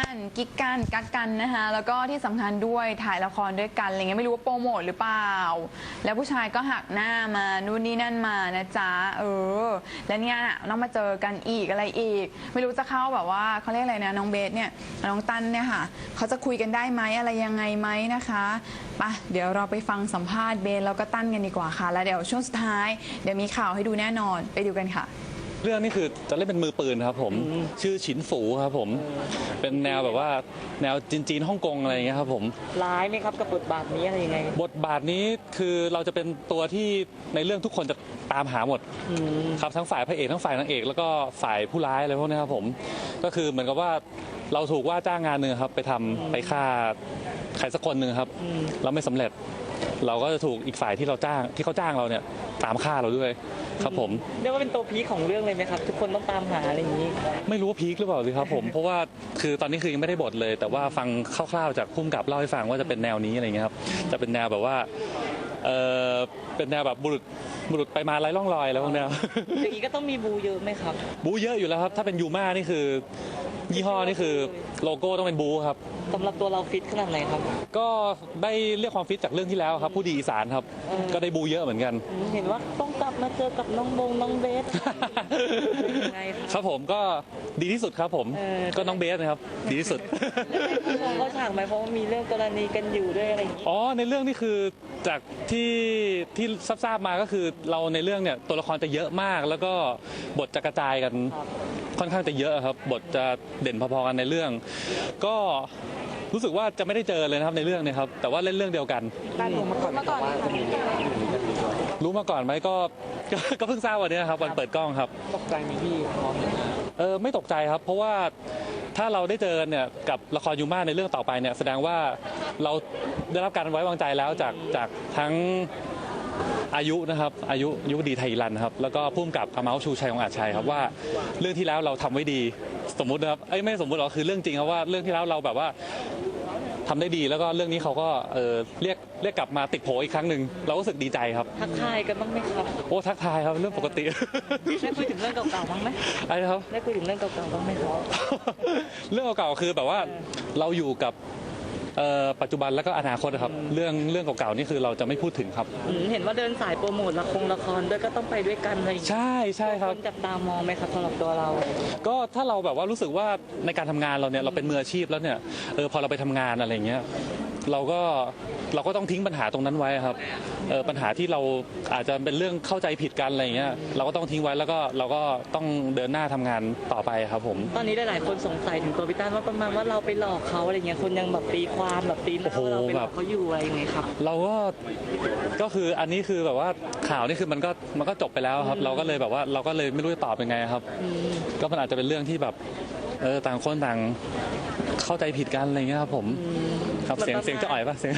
กันกิ๊กกันกักกันนะคะแล้วก็ที่สำคัญด้วยถ่ายละครด้วยกันอะไรเงี้ยไม่รู้ว่าโปรโมทหรือเปล่า แล้วผู้ชายก็หักหน้ามานู่นนี่นั่นมานะจ๊ะเออ แล้วเนี่ยต้องมาเจอกันอีกอะไรอีก ไม่รู้จะเข้าแบบว่าเขาเรียกอะไรนะน้องเบสเนี่ยน้องตั้นเนี่ยค่ะเขาจะคุยกันได้ไหมอะไรยังไงไหมนะคะปะเดี๋ยวเราไปฟังสัมภาษณ์เบสแล้วก็ตั้นกันดีกว่าค่ะ แล้วเดี๋ยวช่วงสุดท้ายเดี๋ยวมีข่าวให้ดูแน่นอนไปดูกันค่ะ เรื่องนี้คือจะเล่นเป็นมือปืนครับผม ชื่อฉินฝูครับผม เป็นแนวแบบว่าแนวจีนๆฮ่องกงอะไรอย่างเงี้ยครับผม ร้ายไหมครับกับบทบาทนี้อะไรยังไงบทบาทนี้คือเราจะเป็นตัวที่ในเรื่องทุกคนจะตามหาหมดอืมครับทั้งฝ่ายพระเอกทั้งฝ่ายนางเอก แล้วก็ฝ่ายผู้ร้ายอะไรพวกนี้ครับผม ก็คือเหมือนกับว่าเราถูกว่าจ้างงานหนึ่งครับ ไปทำไปฆ่าใครสักคนหนึ่งครับอืมเราไม่สำเร็จ เราก็จะถูกอีกฝ่ายที่เราจ้างที่เขาจ้างเราเนี่ยตามฆ่าเราด้วยครับผม เรียกว่าเป็นตัวพีคของเรื่องเลยไหมครับ ทุกคนต้องตามหาอะไรอย่างนี้ ไม่รู้ว่าพีคหรือเปล่าสิครับผมเพราะว่าคือตอนนี้คือยังไม่ได้บทเลย แต่ว่าฟังคร่าวๆจากพุ่มกับเล่าให้ฟังว่าจะเป็นแนวนี้อะไรเงี้ยครับจะเป็นแนวแบบว่าเออเป็นแนวแบบบุรุษบุรุษไปมาไร้ร่องรอยแล้วพวกเนี้ยอย่างนี้ก็ต้องมีบูเยอะไหมครับ บูเยอะอยู่แล้วครับ ถ้าเป็นยูมานี่คือ ยี่ห้อนี่คือโลโก้ต้องเป็นบูครับ สำหรับตัวเราฟิตขนาดไหนครับ ก็ได้เรียกความฟิตจากเรื่องที่แล้วครับ ผู้ดีอีสานครับเออก็ได้บูเยอะเหมือนกัน อืมเห็นว่าต้องกลับมาเจอกับน้องบงน้องเบสยังไงคครัรับบผมก็ดีที่สุดครับผมเออ ก็น้องเบสนะครับ ดีที่สุดผู้ชมเขาฉากไหมเพราะว่ามีเรื่องกรณีกันอยู่ด้วยอะไรอย่างนี้ อ๋อในเรื่องนี่คือจากที่ที่ทราบๆมาก็คือเราในเรื่องเนี่ยตัวละครจะเยอะมาก แล้วก็บทจะกระจายกันครับ ค่อนข้างจะเยอะครับ บทจะเด่นพอๆกันในเรื่อง ก็รู้สึกว่าจะไม่ได้เจอเลยนะครับในเรื่องเนี้ครับ แต่ว่าเล่นเรื่องเดียวกันตั้งลงมาก่อนมาก่อนรู้มาก่อนไหมก็ก็ก็เพิ่งทราบวันนี้ครับวันเปิดกล้องครับ ตกใจไหมพี่พร้อมเออไม่ตกใจครับ เพราะว่าถ้าเราได้เจอเนี่ยกับละครยูมาในเรื่องต่อไปเนี่ยแสดงว่าเราได้รับการไว้วางใจแล้วจากจากทั้ง อายุนะครับอายุยุคดีไทยรันครับแล้วก็พุ่มกับอาเมาส์ชูชัยของอาจชัยครับว่าเรื่องที่แล้วเราทำไว้ดีสมมุตินะครับเอ้ยไม่สมมุติหรอกคือเรื่องจริงครับว่าเรื่องที่แล้วเราแบบว่าทำได้ดีแล้วก็เรื่องนี้เขาก็เออเรียกเรียกกลับมาติดโผอีกครั้งหนึ่งเราก็รู้สึกดีใจครับ ทักทายกันบ้างไหมครับโอ้ทักทายครับเรื่องปกติได้คุยถึงเรื่องเก่าๆบ้างไหมอะไรนะครับได้คุยถึงเรื่องเก่าๆบ้างไหมครับเรื่องเก่าๆคือแบบว่าเราอยู่กับเอ่อ ปัจจุบันแล้วก็อนาคตนะครับ เรื่องเรื่องเก่าๆนี่คือเราจะไม่พูดถึงครับ อืมเห็นว่าเดินสายโปรโมทละครละครด้วยก็ต้องไปด้วยกันอะไรอย่างเงี้ยใช่ใช่ครับ นจับตามองไหมครับสำหรับตัวเรา ก็ถ้าเราแบบว่ารู้สึกว่าในการทำงานเราเนี่ยเราเป็นมืออาชีพแล้วเนี่ยเออพอเราไปทำงานอะไรเงี้ย เราก็เราก็ต้องทิ้งปัญหาตรงนั้นไว้ครับเออปัญหาที่เราอาจจะเป็นเรื่องเข้าใจผิดกันอะไรเงี้ยเราก็ต้องทิ้งไว้แล้วก็เราก็ต้องเดินหน้าทำงานต่อไปครับผม ตอนนี้หลายๆคนสงสัยถึงตัวพี่ต้านว่าประมาณว่าเราไปหลอกเขาอะไรเงี้ยคนยังแบบตีความแบบตีหน้าว่าเราไปหลอกเขาอยู่อะไรอย่างเงี้ยครับ เราก็ก็คืออันนี้คือแบบว่าข่าวนี่คือมันก็มันก็จบไปแล้วครับ เราก็เลยแบบว่าเราก็เลยไม่รู้จะตอบยังไงครับอืมก็มันอาจจะเป็นเรื่องที่แบบเออต่างคนต่าง เข้าใจผิดกันอะไรเงี้ยครับผมครับเสียงเสียงจะอ่อยปะเสียง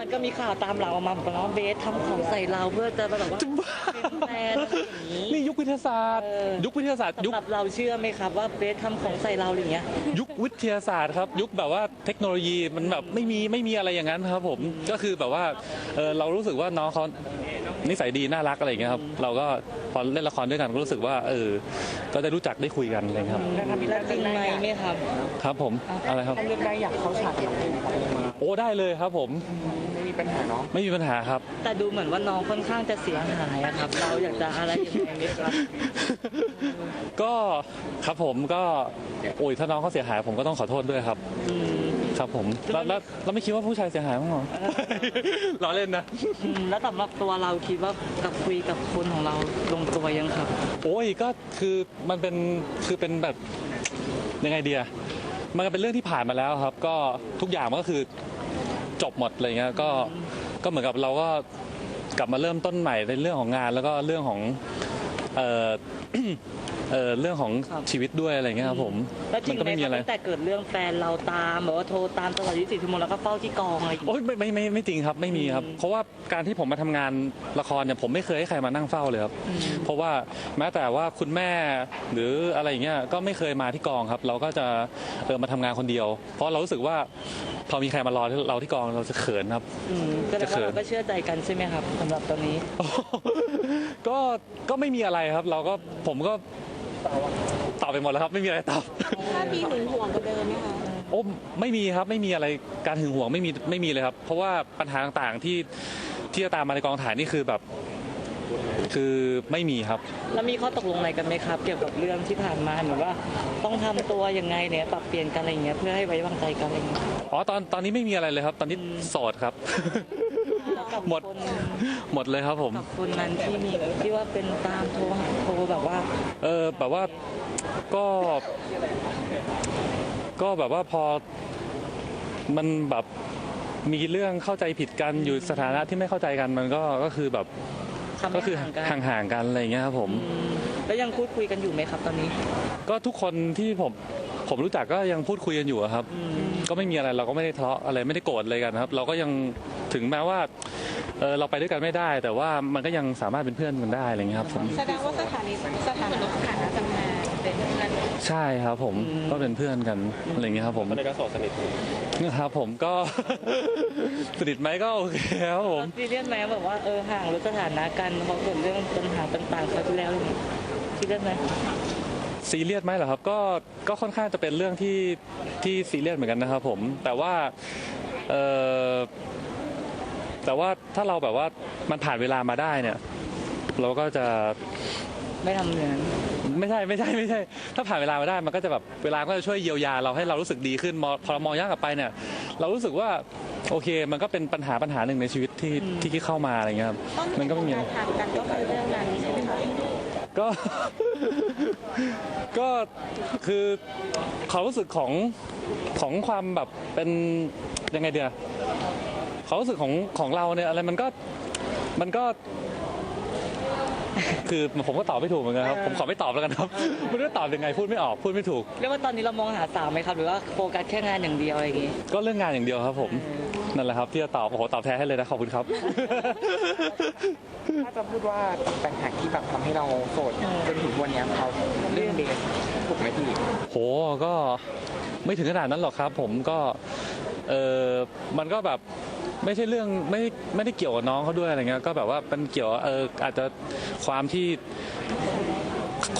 มันก็มีข่าวตามหลังออกมาบอกว่าเบสทำของใส่เราเพื่อจะแบบว่า จะบ้าเป็นแฟนอะไรอย่างนี้นี่ยุควิทยาศาสตร์ เออ ยุควิทยาศาสตร์ยุคสำหรับเราเชื่อไหมครับว่าเบสทำของใส่เราอย่างเงี้ย ยุควิทยาศาสตร์ครับ ยุคแบบว่าเทคโนโลยีมันแบบไม่มีไม่มีอะไรอย่างนั้นครับผมก็คือแบบว่าเออเรารู้สึกว่าน้องเขา นิสัยดีน่ารักอะไรอย่างเงี้ยครับเราก็พอเล่นละครด้วยกันก็รู้สึกว่าเออก็ได้รู้จักได้คุยกันอะไรเงี้ยครับแล้วจริงไหมไหมครับครับผมอะไรครับ ถ้าเลือกได้อยากเขาฉากเราโอ้ได้เลยครับผมไม่มีปัญหาเนาะไม่มีปัญหาครับ แต่ดูเหมือนว่าน้องค่อนข้างจะเสียหายอะครับ เราอยากจะอะไรยังไงไหมครับก็ครับผมก็โอ้ยถ้าน้องเขาเสียหายผมก็ต้องขอโทษด้วยครับ อืม ครับผมแล้วแล้วแล้วไม่คิดว่าผู้ชายเสียหายมั้างเหรอ ล้อเล่นนะ อืมแล้วสำหรับตัวเราคิดว่ากับคุยกับคนของเราลงตัวยังครับ โอ้ยก็คือมันเป็นคือเป็นแบบยังไงเดียมันก็เป็นเรื่องที่ผ่านมาแล้วครับ ก็ทุกอย่างมันก็คือจบหมดอะไรเงี้ยก็ก็เหมือนกับเราก็กลับมาเริ่มต้นใหม่ในเรื่องของงาน แล้วก็เรื่องของเออ เออเรื่องของครับ ชีวิตด้วยอะไรเงี้ยครับผมแล้วจริมังก็ไหมไม่มีครัอะบไรตั้งแต่เกิดเรื่องแฟนเราตามแบบว่าโทรตามตลอด24ชั่วโมงแล้วก็เฝ้าที่กองอะไรอย่างเงี้ย โอ้ยไม่ไม่ไม่ไม่จริงครับไม่มีครับ เพราะว่าการที่ผมมาทำงานละครเนี่ยผมไม่เคยให้ใครมานั่งเฝ้าเลยครับเพราะว่าแม้แต่ว่าคุณแม่หรืออะไรอย่างเงี้ยก็ไม่เคยมาที่กองครับ เราก็จะเออมาทำงานคนเดียว เพราะเรารู้สึกว่าพอมีใครมารอเราที่กองเราจะเขินครับ อืมก็แปลจะเขิว่านเราก็เชื่อใจกันใช่ไหมครับสำหรับตอนนี้ ก็ก็ไม่มีอะไรครับ เราก็ผมก็ ตอบไปหมดแล้วครับไม่มีอะไรตอบท่าทีหึงหวงกว่าเดิมไหมคะโอ้ไม่มีครับไม่มีอะไรการหึงหวงไม่มีไม่มีเลยครับ เพราะว่าปัญหาต่างๆที่ที่จะตามมาในกองถ่ายนี่คือแบบ คือไม่มีครับ แล้วมีข้อตกลงอะไรกันไหมครับ เกี่ยวกับเรื่องที่ผ่านมาเหมือนว่าต้องทำตัวยังไงเนี่ยปรับเปลี่ยนกันอะไรอย่างเงี้ยเพื่อให้ไว้วางใจกันอะไรอย่างเงี้ย อ๋อตอนตอนนี้ไม่มีอะไรเลยครับ ตอนนี้โสดครับกับ หมดคนหมดเลยครับผมกับคนนั้นที่มีที่ว่าเป็นตามโทรหาโทรแบบว่า เออแบบว่าก็ ก็แบบว่าพอมันแบบมีเรื่องเข้าใจผิดกันอยู่สถานะที่ไม่เข้าใจกันมันก็ก็คือแบบทำให้ก็คือห่างกัน ห่างๆกันอะไรอย่างเงี้ยครับผม อืมแล้วยังพูดคุยกันอยู่ไหมครับตอนนี้ก็ทุกคนที่ผมผมรู้จักก็ยังพูดคุยกันอยู่อะครับ อืมก็ไม่มีอะไรเราก็ไม่ได้ทะเลาะอะไรไม่ได้โกรธอะไรกันครับ เราก็ยังถึงแม้ว่า เออเราไปด้วยกันไม่ได้ แต่ว่ามันก็ยังสามารถเป็นเพื่อนกันได้อะไรอย่างเงี้ยครับผมแสดงว่าสถานีสถานะสถานะทำงานเป็นเพื่อนใช่ครับผมก็เป็นเพื่อนกันอะไรอย่างเงี้ยครับผมตอนนี้ก็โสดสนิทครับผมก็ สนิทไหมก็โอเคครับผมซีเรียสไหมแบบว่าเออห่างหรือสถานะกันเพราะเกิดเรื่องปัญหาต่างๆคราวที่แล้วอย่างเงี้ยซีเรียสไหมซีเรียสไหมเหรอครับก็ก็ค่อนข้างจะเป็นเรื่องที่ที่ซีเรียสเหมือนกันนะครับผมแต่ว่าเออ แต่ว่าถ้าเราแบบว่ามันผ่านเวลามาได้เนี่ย เราก็จะไม่ทำอย่างนั้นไม่ใช่ไม่ใช่ไม่ใช่ ถ้าผ่านเวลามาได้มันก็จะแบบเวลาก็จะช่วยเยียวยาเราให้เรารู้สึกดีขึ้นมอพอเรามองย้อนกลับไปเนี่ย เรารู้สึกว่าโอเค มันก็เป็นปัญหาปัญหาหนึ่งในชีวิตที่ที่เข้ามาอะไรเงี้ยครับต้นเหมันตุก็ขอไม่งมีกาอะไรรห่างกันก็คือเรื่องนั้นใช่ไหมคะก็ ก็คือความรู้สึกของของความแบบเป็นยังไงเดีย ความรู้สึกของของเราเนี่ยอะไรมันก็มันก็ คือผมก็ตอบไม่ถูกเหมือนกันครับ ผมขอไม่ตอบแล้วกันครับไม่รู้จะตอบยังไงพูดไม่ออกพูดไม่ถูก เรียกว่าตอนนี้เรามองหาสาวไหมครับ หรือว่าโฟกัสแค่งานอย่างเดียวอะไรอย่างงี้ก็เรื่องงานอย่างเดียวครับ ผมนั่นแหละครับที่จะตอบโอ้โหตอบแทนให้เลยนะขอบคุณครับ ถ้าจะพูดว่าปัญหาที่แบบทำให้เราโสดจนถึงวันเนี้ยเขาเรื่องเดทถูกไหมพี่โหก็ไม่ถึงขนาดนั้นหรอกครับ ผมก็เออมันก็แบบ ไม่ใช่เรื่องไม่ไม่ได้เกี่ยวกับน้องเขาด้วยอะไรเงี้ยก็แบบว่ามันเกี่ยวเอออาจจะความที่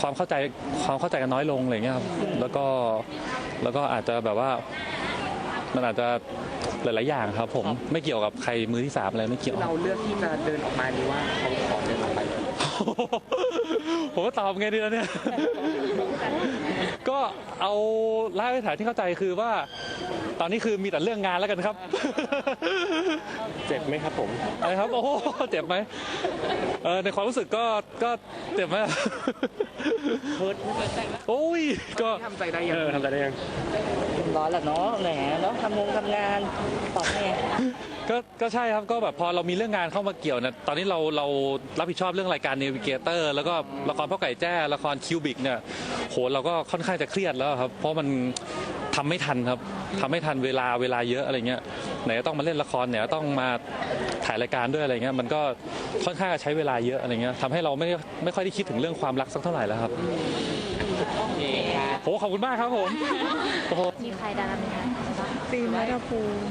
ความเข้าใจความเข้าใจกันน้อยลงอะไรเงี้ยครับแล้วก็แล้วก็อาจจะแบบว่ามันอาจจะหลาย ๆ อย่างครับ ผมไม่เกี่ยวกับใครมือที่สามอะไรไม่เกี่ยว เราเลือกที่จะเดินออกมาหรือว่าเขาขอเดินออกไป ผมก็ตอบไงดีแล้วเนี่ย ก็เอาเล่าให้ฐานที่เข้าใจคือว่า ตอนนี้คือมีแต่เรื่องงานแล้วกันครับ เจ็บไหมครับผม อะไรครับ โอ้โหเจ็บไหมเออในความรู้สึกก็ก็เจ็บไหมโอ้ยก็ทำใจได้ยัเองอทำใจได้ยังร้อนแหละเนาะแหมเนาะทำงงทำงานตอบให้ก็ก็ใช่ครับก็แบบพอเรามีเรื่องงานเข้ามาเกี่ยวนะตอนนี้เราเรารับผิดชอบเรื่องรายการ Navigator แล้วก็ละครพ่อไก่แจ้ละครคิวบิกเนี่ยโหเราก็ค่อนข้างจะเครียดแล้วครับ เพราะมัน ทำไม่ทันครับทำไม่ทันเวลาเวลาเยอะอะไรเงี้ยไหนจะต้องมาเล่นละครไหนจะต้องมาถ่ายรายการด้วยอะไรเงี้ยมันก็ค่อนข้างจะใช้เวลาเยอะอะไรเงี้ยทำให้เราไม่ไม่ค่อยได้คิดถึงเรื่องความรักสักเท่าไหร่แล้วครับโหขอบคุณมากครับผมโอ้โหมีใครดาราไหมคะฟิล์มรัฐภูมิ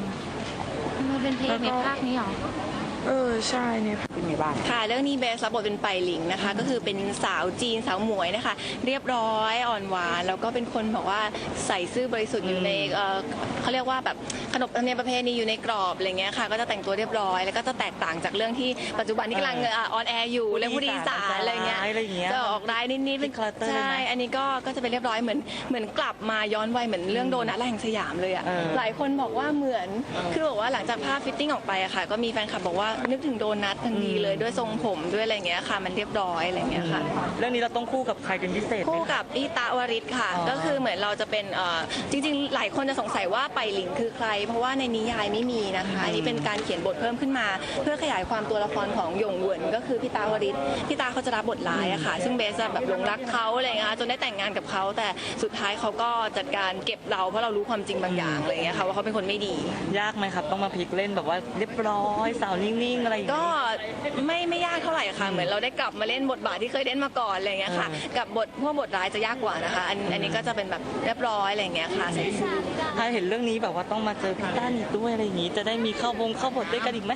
มันเป็นเพลงในภาคนี้เหรอ เออใช่เนี่ยเป็นไงบ้างค่ะ เรื่องนี้เบสรับบทเป็นไปหลิงนะคะ ก็คือเป็นสาวจีนสาวหมวยนะคะ เรียบร้อยอ่อนหวานแล้วก็เป็นคนแบบว่าใส่ซื่อบริสุทธิ์อยู่ในเอ่อเขาเรียกว่าแบบขนบธรรมเนียมประเพณีอยู่ในกรอบอะไรเงี้ยค่ะ ก็จะแต่งตัวเรียบร้อย แล้วก็จะแตกต่างจากเรื่องที่ปัจจุบันที่กำลังออนแอร์อยู่เรื่องผู้ดีสารอะไรเงี้ยอะไรอย่างเงี้ยจะออกร้ายนิดๆเป็นคาแรคเตอร์เลยไหมใช่อันนี้ก็ก็จะเป็นเรียบร้อยเหมือนเหมือนกลับมาย้อนวัยเหมือนเรื่องโดนัทแห่งสยามเลยอะเออหลายคนบอกว่าเหมือนคือบอกว่าหลังจากภาพฟิตติ้งออกไปอะค่ะ ก็มีแฟนคลับบอกว่านึกถึงโดนัททันทีเลยด้วยทรงผมด้วยอะไรเงี้ยค่ะ มันเรียบร้อยอะไรเงี้ยค่ะ เรื่องนี้เราต้องคู่กับใครเป็นพิเศษไหมคู่กับพี่ตะวริศค่ะ อ๋อ ก็คือเหมือนเราจะเป็นเอ่อจริง ๆ หลายคนจะสงสัยว่าไปหลิงคือใคร เพราะว่าในนิยายไม่มีนะคะอันนี้เป็นการเขียนบทเพิ่มขึ้นมา เพื่อขยายความตัวละครของหยงเหวินก็คือพี่ตาวริศพี่ตาเขาจะรับบทร้ายอะค่ะ ซึ่งเบสอะแบบหลงรักเขาอะไรเงี้ยจนได้แต่งงานกับเขาแต่สุดท้ายเขาก็จัดการเก็บเราเพราะเรารู้ความจริงบางอย่างอะไรเงี้ยค่ะว่าเขาเป็นคนไม่ดี ยากไหมครับ ต้องมาพลิกเล่นแบบว่าเรียบร้อยสาวนิ่นิ่งๆอะไรอย่างก็งี้ไม่ไม่ยากเท่าไหร่ค่ะ เหมือนเราได้กลับมาเล่นบทบาทที่เคยเล่นมาก่อนอะไรอย่างเงี้ยค่ะเออกับบทพวกบทร้ายจะยากกว่านะคะ อันอันนี้ก็จะเป็นแบบเรียบร้อยอะไรอย่างเงี้ยค่ะใส่ซื่อถ้าเห็นเรื่องนี้แบบว่าต้องมาเจอพี่ต้านอีกด้วยอะไรอย่างงี้ จะได้มีเข้าวงเข้าบทด้วยกันอีกไหม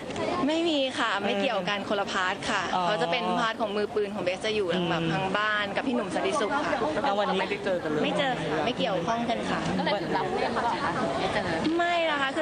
ไม่มีค่ะไม่เกี่ยวกันคนละพาร์ทค่ะอ๋อเขาจะเป็นพาร์ทของมือปืนของเบสจะอยู่แบบทางบ้านกับพี่หนุ่มสันติสุขค่ะแล้ววันนี้ไม่ได้เจอกันเลยไม่เจอค่ะไม่เกี่ยวข้องกันค่ะ ก็เลยถึงรับเรื่องหรือเปล่าคะถึงไม่เจอไม่นะ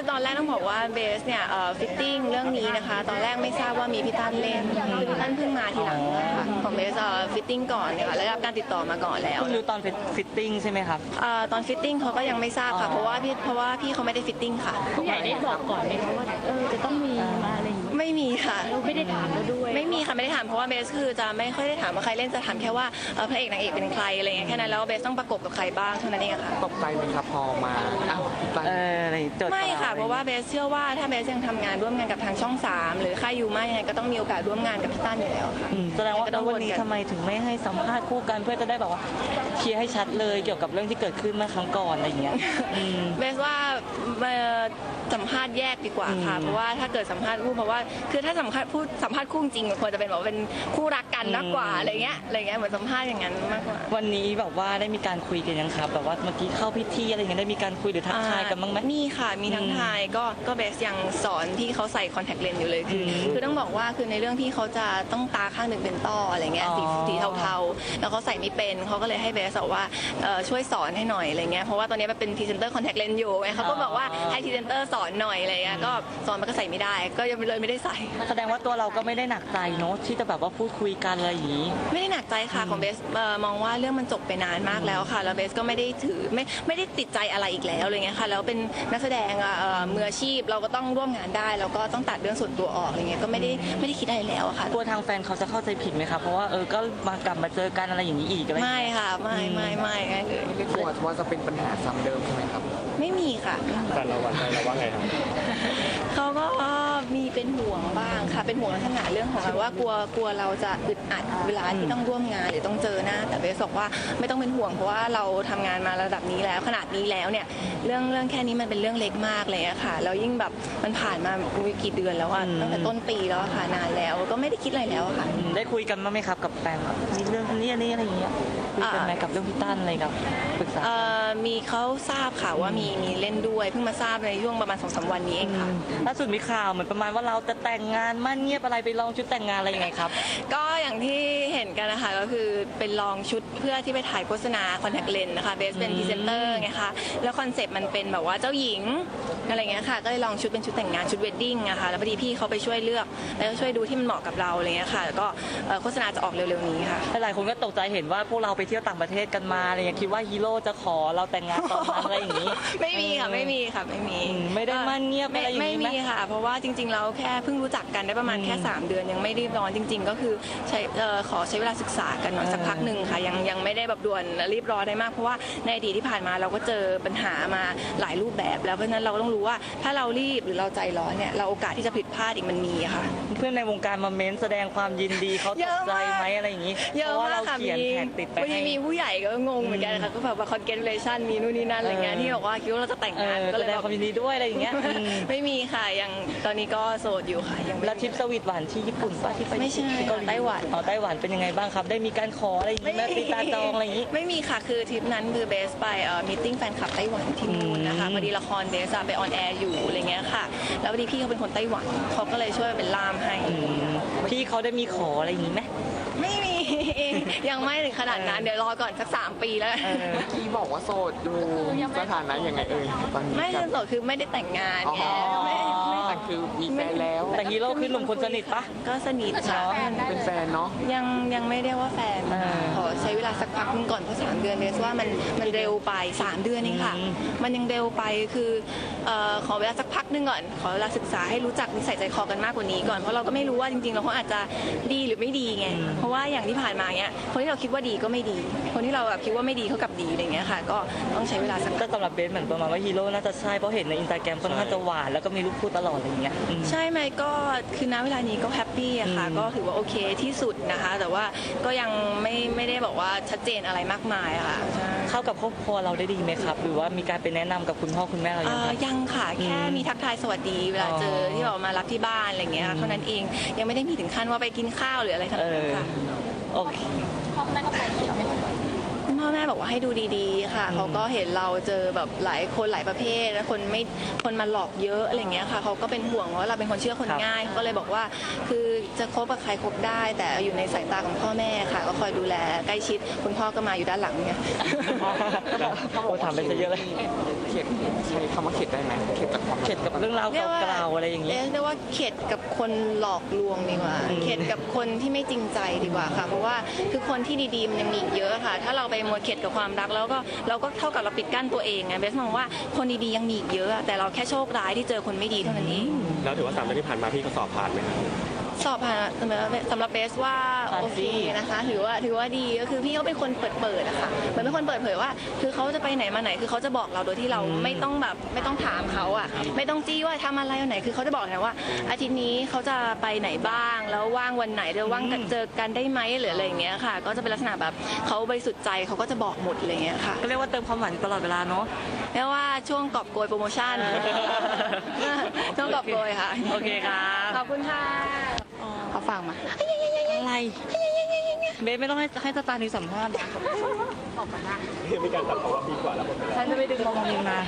คะคือตอนแรกต้องบอกว่าเบสเนี่ยฟิตติ้งเรื่องนี้นะคะ ตอนแรกไม่ทราบว่ามีพี่ตั้นเล่นคือพี่ตั้นเพิ่งมาทีหลังนะคะของเบสฟิตติ้งก่อนเนี่ยค่ะแล้วได้รับการติดต่อมาก่อนแล้วเพิ่งรู้ตอนฟิตติ้งใช่ไหมครับเอ่อตอนฟิตติ้งเขาก็ยังไม่ทราบค่ะเพราะว่าพี่เพราะว่าพี่เขาไม่ได้ฟิตติ้งค่ะผู้ใหญ่ได้บอกก่อนไหมคะว่าเออจะต้องมีมาอะไรอย่างงี้ไม่มีค่ะไม่ได้ถามเราด้วยไม่มีค่ะไม่ได้ถามเพราะว่าเบสคือจะไม่ค่อยได้ถามว่าใครเล่นจะถามแค่ว่าเอ่อพระเอกนางเอกเป็นใครอะไรเงี้ยแค่นั้นแล้วเบสต้องประกบกับใครบ้างเท่านั้นเองอะค่ะตกใจไหมครับพอมา จดไม่ค่ะ เพราะว่าเบสเชื่อว่าถ้าเบสยังทำงานร่วมงานกับทางช่อง3หรือค่ายยูมายังไงก็ต้องมีโอกาสร่วมงานกับพี่ตั้นอยู่แล้วค่ะ อืมแสดงว่าก็ต้องวันนี้วนกันทำไมถึงไม่ให้สัมภาษณ์คู่กันเพื่อจะได้แบบว่าเคลียร์ให้ชัดเลยเกี่ยวกับเรื่องที่เกิดขึ้นเมื่อครั้งก่อนอะไรอย่างเงี้ยอืม เบสว่าเอ่อสัมภาษณ์แยกดีกว่าค่ะ อืมเพราะว่าถ้าเกิดสัมภาษณ์คู่เพราะว่าคือถ้าสัมภาษณ์พูดสัมภาษณ์คู่จริงมันควรจะเป็นแบบว่าเป็นคู่รักกันมากกว่าอืม อะไรเงี้ยอะไรเงี้ยเหมือนสัมภาษณ์อย่างนั้นมากกว่า วันนี้แบบว่าได้มีการคุยกันยังครับแบบว่าเมื่อกี้เข้าพิธีอะไรอย่างเงี้ยได้มีการคุยหรือทักทายกันบ้างไหมมีค่ะมีทั้งอืมทายก็ก็เบสยังสอนพี่เขาใส่คอนแทคเลนส์อยู่เลยคืออมคือต้องบอกว่าคือในเรื่องพี่เขาจะต้องตาข้างหนึ่งเป็นต้ออะไรเงี้ยสีอ๋อ สีเทาๆ แล้วเขาใส่ไม่เป็นเขาก็เลยให้เบสบอกว่าเอ่อช่วยสอนให้หน่อยอะไรเงี้ยเพราะว่าตอนนี้มันเป็นพรีเซนเตอร์คอนแทคเลนส์อยู่ไงเขาก็บอกว่าให้พรีเซนเตอร์สอนหน่อยอะไรเงี้ยก็สอนมันก็ใส่ไม่ได้ ก็ยังเลยไม่ได้ใส่ แสดงว่าตัวเราก็ไม่ได้หนักใจเนอะที่จะแบบว่าพูดคุยกันอะไรอย่างงี้ ไม่ได้หนักใจค่ะของเบสเอ่อมองว่าเรื่องมันจบไปนานมากแล้วค่ะ แล้วเบสก็ไม่ได้ถือไม่ไม่ได้ติดใจอะไรอีกแล้วอะไรเงี้ยค่ะแล้วเป็นนักแสดงอะเอ่อมืออาชีพเราก็ต้องร่วมงานได้ แล้วก็ต้องตัดเรื่องส่วนตัวออกอะไรเงี้ยก็ไม่ได้ไม่ได้คิดอะไรแล้วอะค่ะ ตัวทางแฟนเขาจะเข้าใจผิดไหมครับเพราะว่าเออก็มากลับมาเจอกันอะไรอย่างนี้อีกอะไรอย่างไม่เงี้ยค่ะ ไม่ไม่ไม่ไม่เลยไม่กลัวว่าจะเป็นปัญหาซ้ำเดิมใช่ไหมครับ ไม่มีค่ะ แต่เราหวั่นใจเราว่าไงครับเขาก็ มีเป็นห่วงบ้างค่ะเป็นห่วงลักษณะเรื่องของแบบว่ากลัวกลัวเราจะอึดอัดเวลาที่ต้องร่วมงานหรือต้องเจอหน้า แต่เบสบอกว่าไม่ต้องเป็นห่วงเพราะว่าเราทำงานมาระดับนี้แล้ว ขนาดนี้แล้วเนี่ยเรื่องเรื่องแค่นี้มันเป็นเรื่องเล็กมากเลยอะค่ะแล้วยิ่งแบบมันผ่านมาอุ๊ยกี่เดือนแล้วอะตั้งแต่ต้นปีแล้วอะค่ะนานแล้วก็ไม่ได้คิดอะไรแล้วอะค่ะอืมได้คุยกันบ้างไหมครับกับแฟนแบบมีเรื่องนี้อันนี้อะไรอย่างเงี้ย คุยกันไหมกับเรื่องพี่ตั้นอะไรกับปรึกษา เอ่อมีเขาทราบค่ะว่ามีมีเล่นด้วยเพิ่งมาทราบในช่วงประมาณสองสามวันนี้เองค่ะ ล่าสุดมีข่าวเหมือนประมาณว่าเราจะแต่งงานมั่นเงียบอะไรไปลองชุดแต่งงานอะไรยังไงครับ ก็อย่างที่เห็นกันนะคะก็คือเป็นลองชุดเพื่อที่ไปถ่ายโฆษณาคอนแทคเลนส์นะคะเบสเป็นพรีเซนเตอร์ไงคะแล้วคอนเซปต์มันเป็นแบบว่าเจ้าหญิง อะไรเงี้ยค่ะ ก็เลยลองชุดเป็นชุดแต่งงานชุดเวดดิ้งอะค่ะ แล้วพอดีพี่เขาไปช่วยเลือก แล้วก็ช่วยดูที่มันเหมาะกับเราอะไรเงี้ยค่ะ แล้วก็เอ่อโฆษณาจะออกเร็วๆนี้ค่ะ หลายๆคนก็ตกใจเห็นว่าพวกเราไปเที่ยวต่างประเทศกันมาอะไรเงี้ยคิดว่าฮีโร่จะขอเราแต่งงานตอนนั้นอะไรอย่างนี้ ไม่มีค่ะไม่มีค่ะไม่มีอืมไม่ได้มั่นเงียบไม่อะไรอย่างนี้ไม่ไหมมีค่ะ เพราะว่าจริงๆเราแค่เพิ่งรู้จักกันได้ประมาณแค่3เดือนยังไม่รีบร้อนจริง ๆ ก็คือใช้เอ่อขอใช้เวลาศึกษากันหน่อยสักพักหนึ่งค่ะ ยังยังไม่ได้แบบด่วนรีบร้อนได้มากเพราะว่าในอดีตที่ผ่านมาเราก็เจอปัญหามาหลายรูปแบบ แล้วเพราะฉะนั้นเราก็ต้องรู้ว่าถ้าเรารีบหรือเราใจร้อนเนี่ยเราโอกาสที่จะผิดพลาดอีกมันมีอะค่ะ เพื่อนในวงการมาเม้นแสดงความยินดีเขาตเยกอะใจมากไหมอะไรอย่างนี้เยเพอะราะว่ามาเรากค่ะเขียนแท็กติดไปมีให้มีผู้ใหญ่ก็งงเหมือนกันค่ะก็แบบว่า congratulation มีนู่นนี่นั่นอะไรเงี้ยเออที่บอกว่าคิดว่าเราจะแต่งานเองอก็แสเลยดงแบบความยินดีด้วยอะไรอย่างเงี้ยอืมไม่มีค่ะยังตอนนี้ก็โสดอยู่ค่ะยังไม่แล้วทริปสวีทหวานที่ญี่ปุ่นป่ะที่ไปไม่ใช่ที่เกาหลีไต้หวันอ๋อไต้หวันเป็นยังไงบ้างครับ ได้มีการขออะไรอย่างงี้ไหมตีตาจองอะไรอย่างงี้ไม่มีค่ะคือทริปนั้นคือเบสไปเอ่อมีติ้งแฟนคลับไต้หวันที่นู่นนะคะอืมพอดีละครเบสอะไปออนแอร์อยู่อะไรเงี้ยค่ะ แล้วพอดีพี่เขาเป็นคนไต้หวันเขาก็เลยช่วยเป็นล่ามให้ อืมพี่เขาได้มีขออะไรอย่างงี้ไหม ไม่มี ยังไม่ถึงขนาดนั้นเดี๋ยวรอก่อนสักสามปีแล้วกันเมื่อกี้บอกว่าโสดอยู่สถานะยังไงเอ่ยตอนนี้ไม่โสดคือไม่ได้แต่งงานอ๋อไงไม่ไม่แต่คือมีแฟนแล้วแต่ฮีโร่คือหนุ่มคนสนิทปะ ก็สนิทค่ะเป็นแฟนเนาะ ยังยังไม่ได้ว่าแฟนเออขอใช้เวลาสักพักหนึงก่อนเพราะสามเดือนเบสว่ามันมันเร็วไปสามเดือนเองค่ะ อืม มันยังเร็วไปคือ เอ่อขอเวลาสักพักหนึงก่อน ขอเวลาศึกษาให้รู้จักนิสัยใจคอกันมากกว่านี้ก่อน เพราะเราก็ไม่รู้ว่าจริงๆเราเขาอาจจะดีหรือไม่ดีไง เพราะว่าอย่างที่ผ่านมาเนี้ย คนที่เราคิดว่าดีก็ไม่ดี คนที่เราแบบคิดว่าไม่ดีเขากลับดีอะไรเงี้ยค่ะ ก็ต้องใช้เวลาสักพัแต่กสำหรับเบสเหมือนประมาณว่าฮีโร่น่าจะใช่เพราะเห็นในอินสตาแกรมค่อนข้างจะหวานแล้วก็มีรูปคู่ตลอดอะไรอย่างเงี้ยอืม ใช่ไหมก็คือณเวลานี้ก็แฮปปี้อะค่ะ อืม ก็ถือว่าโอเคที่สุดนะคะ แต่ว่าก็ยังไม่ไม่ได้บอกว่าชัดเจนอะไรมากมายอะค่ะใช่ เข้ากับครอบครัวเราได้ดีไหมครับ หรือว่ามีการไปแนะนำกับคุณพ่อคุณแม่เราเอ่ยังอครับยังค่ะ แค่อืมมีทักทายสวัสดีเวลาเจออที่แบบมารับที่บ้านอะไรอย่างเงี้ยค่ะเท่านั้นเองยังไม่ได้มีถึงขั้นว่าไปกินข้าวหรืออะไรทั้งเอนั้นอค่ะ โอเคคุณ พ่อแม่บอกว่าให้ดูดีๆ ค่ะเขาก็เห็นเราเจอแบบหลายคนหลายประเภทแล้วคนไม่คนมาหลอกเยอะอะไรเงี้ยค่ะเขาก็เป็นห่วงว่าเราเป็นคนเชื่อคนครับง่ายเขาก็เลยบอกว่า คือจะคบกับใครคบได้ แต่อยู่ในสายตาของพ่อแม่ค่ะ ก็คอยดูแลใกล้ชิด คุณพ่อก็มาอยู่ด้านหลังเนี่ยโอ้ถามไปซะเยอะเลยเข็ดใช้คำว่าเข็ดได้ไหมเข็ดจากความเข็ดกับเรื่องราวเรียกว่าเก่าๆอะไรอย่างเรีเงี้ยยกได้ว่าเข็ดกับคนหลอกลวงดีกว่าอืมเข็ดกับคนที่ไม่จริงใจดีกว่าค่ะ เพราะว่าคือคนที่ดีๆมันยังมีอีกเยอะค่ะ ถ้าเราไปมัวเข็ดกับความรัก แล้วก็เราก็เท่ากับเราปิดกั้นตัวเองไงเบสมองว่าคนดีๆยังมีอีกเยอะอะ แต่เราแค่โชคร้ายที่เจอคนไม่ดีเท่านั้นเอง แล้วถือว่าสามเดือนที่ผ่านมาพี่ก็สอบผ่านไหมครับ สอบผ่านสำหรับสำหรับเบสว่าผ่านโอเคดีนะคะถือว่าถือว่าดีก็คือพี่เขาเป็นคนเปิดเปิดๆอะค่ะเหมือนเป็นคนเปิดเผยว่า คือเขาจะไปไหนมาไหนคือเขาจะบอกเราโดยที่เราไม่ต้องแบบไม่ต้องถามเขาอะไม่ต้องจี้ว่าทำอะไรวันไหนคือเขาจะบอกนะว่า อาทิตย์นี้เขาจะไปไหนบ้างแล้วว่างวันไหนเดี๋ยวว่างกันเจอกันได้ไหมหรืออะไรอย่างเงี้ยค่ะ ก็จะเป็นลักษณะแบบเขาบริสุทธิ์ใจเขาก็จะบอกหมดอะไรอย่างเงี้ยค่ะก็เรียกว่าเติมความหวานตลอดเวลาเนาะเรียกว่าช่วงกอบโกยโปรโมชั่นช่วงกอบโกยค่ะ โอเคครับขอบคุณค่ะ เขาฟังมา อะไร เบสไม่ต้องให้ให้สตาร์นิวสัมภาษณ์นะมีการตัดต่อว่าปีกว่าแล้วฉันจะไปดึงมองมินมา